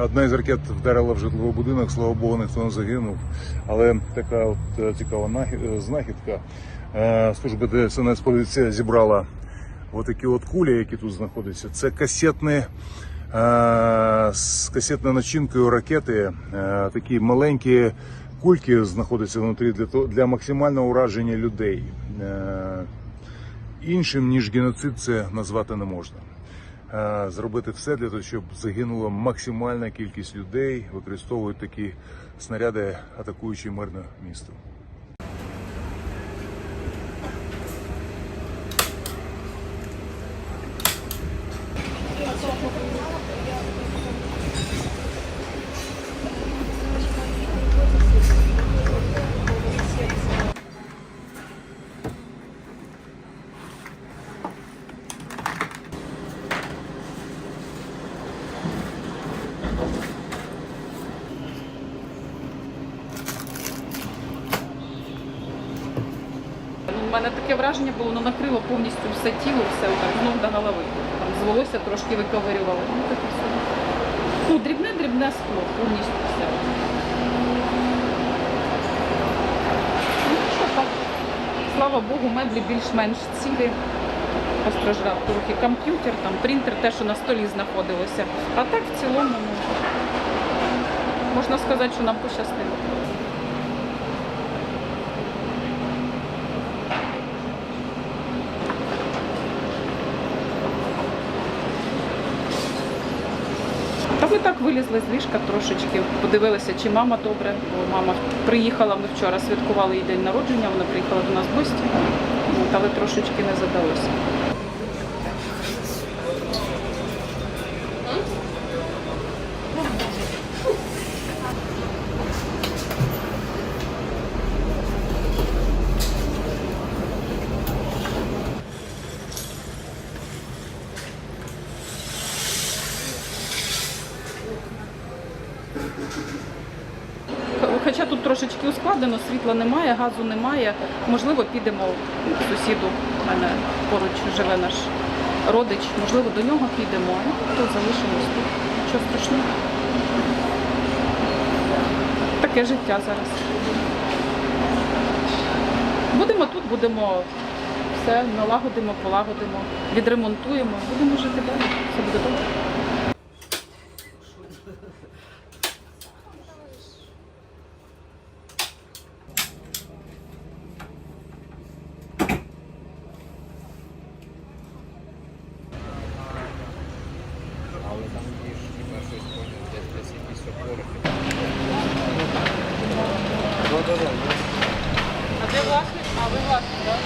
одна із ракет вдарила в житловий будинок, слава Богу, ніхто не загинув. Але така от е, цікава е, знахідка. Е, Служба ДСНС поліція зібрала отакі от кулі, які тут знаходяться. Це касетні, з касетною начинкою ракети. Такі маленькі кульки знаходяться внутрі для, для максимального ураження людей. Іншим ніж геноцид це назвати не можна. Е, Зробити все для того, щоб загинула максимальна кількість людей, використовують такі снаряди, атакуючи мирне місто. У мене таке враження було, воно накрило повністю все тіло, все отак, з ног до голови. Там з волосся трошки виковирювало. Ну, таке все. Ну, дрібне-дрібне скло, повністю все. Ну, що так. Слава Богу, меблі більш-менш цілі. Постраждав трохи комп'ютер, там принтер, те, що на столі знаходилося. А так в цілому, ну, можна сказати, що нам пощастило. Та ми так вилізли з ліжка трошечки, подивилися, чи мама добре, бо мама приїхала, ми вчора святкували її день народження, вона приїхала до нас в гості, але трошечки не задалося. Хоча тут трошечки ускладнено, світла немає, газу немає. Можливо, підемо к сусіду. У мене поруч живе наш родич. Можливо, до нього підемо, а то залишимось тут. Нічого страшного. Таке життя зараз. Будемо тут, будемо все налагодимо, полагодимо, відремонтуємо, будемо жити далі. Все буде добре. А де власник? А ви власник, так?